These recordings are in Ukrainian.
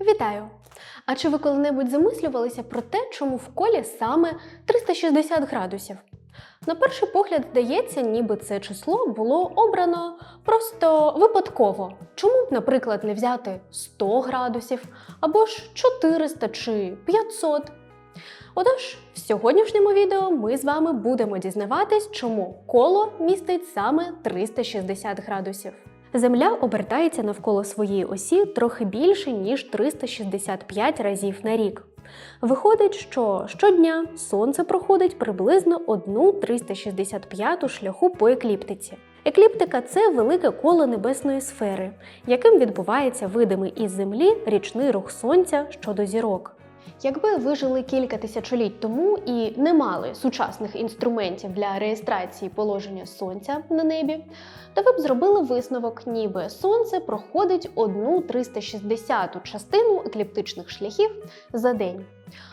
Вітаю! А чи ви коли-небудь замислювалися про те, чому в колі саме 360 градусів? На перший погляд здається, ніби це число було обрано просто випадково. Чому б, наприклад, не взяти 100 градусів або ж 400 чи 500? Отож, в сьогоднішньому відео ми з вами будемо дізнаватись, чому коло містить саме 360 градусів. Земля обертається навколо своєї осі трохи більше, ніж 365 разів на рік. Виходить, що щодня Сонце проходить приблизно одну 365 шляху по екліптиці. Екліптика це велике коло небесної сфери, яким відбувається видимий із Землі річний рух Сонця щодо зірок. Якби ви жили кілька тисячоліть тому і не мали сучасних інструментів для реєстрації положення сонця на небі, то ви б зробили висновок, ніби сонце проходить одну 360-ту частину екліптичних шляхів за день.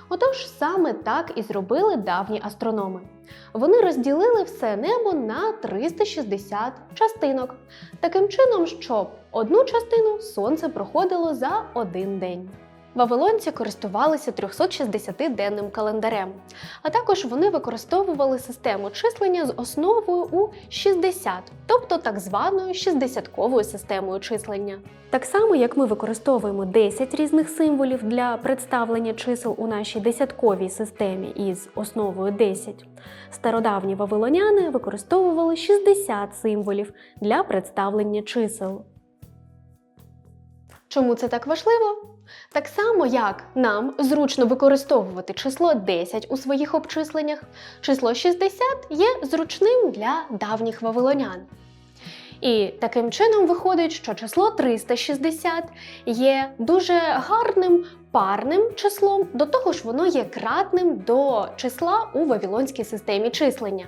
Отож, саме так і зробили давні астрономи. Вони розділили все небо на 360 частинок, таким чином, щоб одну частину сонце проходило за один день. Вавилонці користувалися 360-денним календарем, а також вони використовували систему числення з основою у 60, тобто так званою 60-ковою системою числення. Так само, як ми використовуємо 10 різних символів для представлення чисел у нашій десятковій системі із основою 10, стародавні вавилоняни використовували 60 символів для представлення чисел. Чому це так важливо? Так само, як нам зручно використовувати число 10 у своїх обчисленнях, число 60 є зручним для давніх вавилонян. І таким чином виходить, що число 360 є дуже гарним парним числом, до того ж воно є кратним до числа у вавілонській системі числення.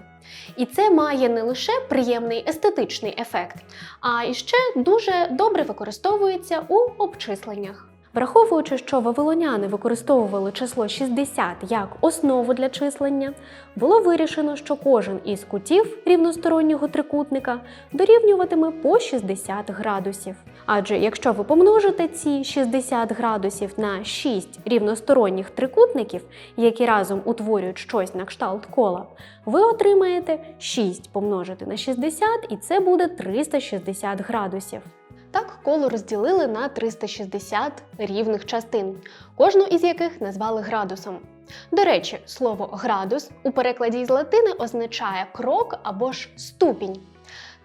І це має не лише приємний естетичний ефект, а і ще дуже добре використовується у обчисленнях. Враховуючи, що вавилоняни використовували число 60 як основу для числення, було вирішено, що кожен із кутів рівностороннього трикутника дорівнюватиме по 60 градусів. Адже якщо ви помножите ці 60 градусів на 6 рівносторонніх трикутників, які разом утворюють щось на кшталт кола, ви отримаєте 6 помножити на 60, і це буде 360 градусів. Так коло розділили на 360 рівних частин, кожну із яких назвали градусом. До речі, слово градус у перекладі із латини означає крок або ж ступінь.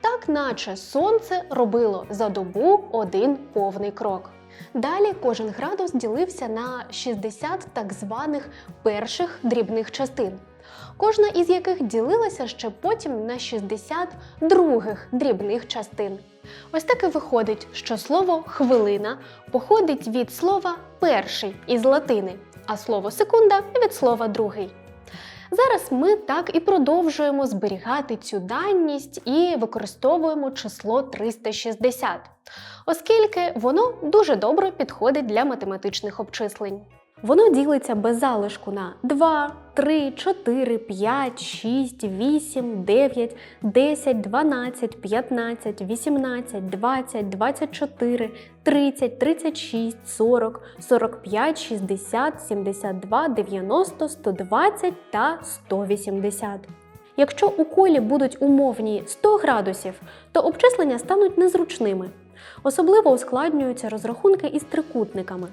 Так, наче сонце робило за добу один повний крок. Далі кожен градус ділився на 60 так званих перших дрібних частин, кожна із яких ділилася ще потім на 60 других дрібних частин. Ось так і виходить, що слово хвилина походить від слова перший із латини, а слово секунда від слова другий. Зараз ми так і продовжуємо зберігати цю даність і використовуємо число 360, оскільки воно дуже добре підходить для математичних обчислень. Воно ділиться без залишку на 2, 3, 4, 5, 6, 8, 9, 10, 12, 15, 18, 20, 24, 30, 36, 40, 45, 60, 72, 90, 120 та 180. Якщо у колі будуть умовні 100 градусів, то обчислення стануть незручними. Особливо ускладнюються розрахунки із трикутниками.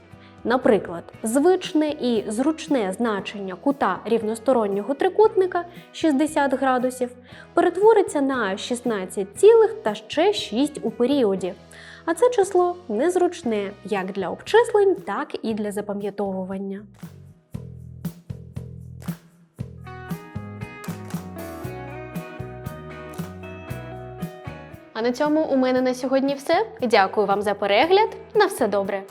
Наприклад, звичне і зручне значення кута рівностороннього трикутника 60 градусів перетвориться на 16 цілих та ще 6 у періоді. А це число незручне як для обчислень, так і для запам'ятовування. А на цьому у мене на сьогодні все. Дякую вам за перегляд. На все добре!